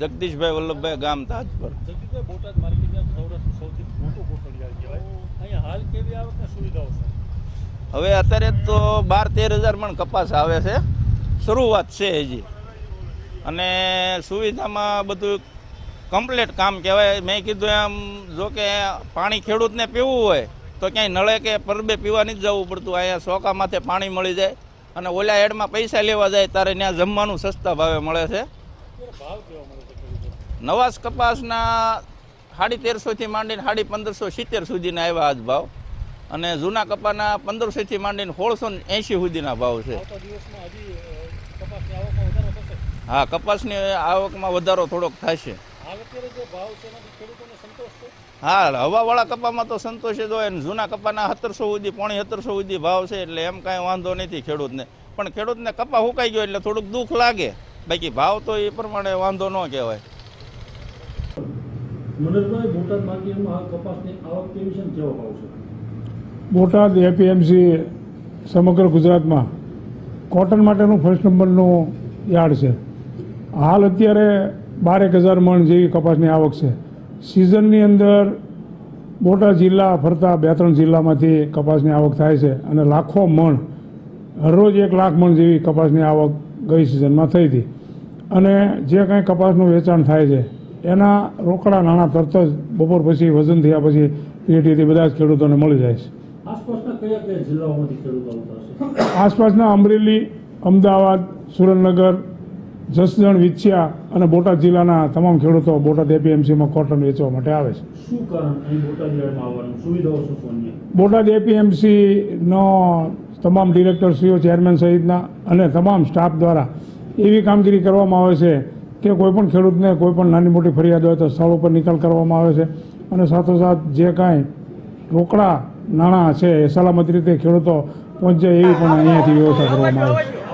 જગદીશભાઈ વલ્લભભાઈ ગામ તાજપર હવે અત્યારે તો બાર તેર હજાર મણ કપાસ આવે છે. શરૂઆત છે હજી. અને સુવિધામાં બધું કમ્પ્લીટ કામ કહેવાય. મેં કીધું એમ જો કે પાણી ખેડૂતને પીવું હોય તો ક્યાંય નળે કે પરબે પીવા નથી જવું પડતું. અહીંયા સોકા માથે પાણી મળી જાય અને ઓલા એડમાં પૈસા લેવા જાય ત્યારે ત્યાં જમવાનું સસ્તા ભાવે મળે છે. નવાસ કપાસના સાડી તેરસોથી માંડીને સાડી પંદરસો સિત્તેર સુધીના આવ્યા આજ ભાવ. અને જૂના કપાના પંદરસોથી માંડીને સોળસો એંશી સુધીના ભાવ છે. હા કપાસની આવકમાં વધારો થોડોક થશે. હા હવાવાળા કપામાં તો સંતોષ જ હોય જૂના કપાના સત્તરસો સુધી પોણી સત્તરસો સુધી ભાવ છે એટલે એમ કાંઈ વાંધો નથી ખેડૂતને. પણ ખેડૂતને કપા હુકાઈ ગયો એટલે થોડુંક દુઃખ લાગે. બાકી ભાવ તો એ પ્રમાણે વાંધો ન કહેવાય. મનોજભાઈ બોટાદ માર્કેટમાં કપાસની આવક કેવી છે કેવો ભાવ છે? બોટાદ એપીએમસી સમગ્ર ગુજરાતમાં કોટન માટેનું ફર્સ્ટ નંબરનું યાર્ડ છે. હાલ અત્યારે બારેક હજાર મણ જેવી કપાસની આવક છે. સિઝનની અંદર બોટાદ જિલ્લા ફરતા બે ત્રણ જિલ્લામાંથી કપાસની આવક થાય છે અને લાખો મણ હરરોજ એક લાખ મણ જેવી કપાસની આવક ગઈ સિઝનમાં થઈ હતી. અને જે કાંઈ કપાસનું વેચાણ થાય છે એના રોકડા નાણાં તરત જ બપોર પછી વજન થયા પછી પીએટીથી બધા જ ખેડૂતોને મળી જાય છે. આસપાસના અમરેલી અમદાવાદ સુરેન્દ્રનગર જસદણ વિછિયા અને બોટાદ જિલ્લાના તમામ ખેડૂતો બોટાદ એપીએમસીમાં કોટન વેચવા માટે આવે છે. બોટાદ એપીએમસીનો તમામ ડિરેક્ટરશ્રીઓ ચેરમેન સહિતના અને તમામ સ્ટાફ દ્વારા એવી કામગીરી કરવામાં આવે છે કે કોઈપણ ખેડૂતને કોઈપણ નાની મોટી ફરિયાદ હોય તો સ્થળ ઉપર નિકાલ કરવામાં આવે છે. અને સાથોસાથ જે કાંઈ રોકડા નાણાં છે એ સલામત રીતે ખેડૂતો પહોંચે એવી પણ અહીંયાથી વ્યવસ્થા કરવામાં આવે છે.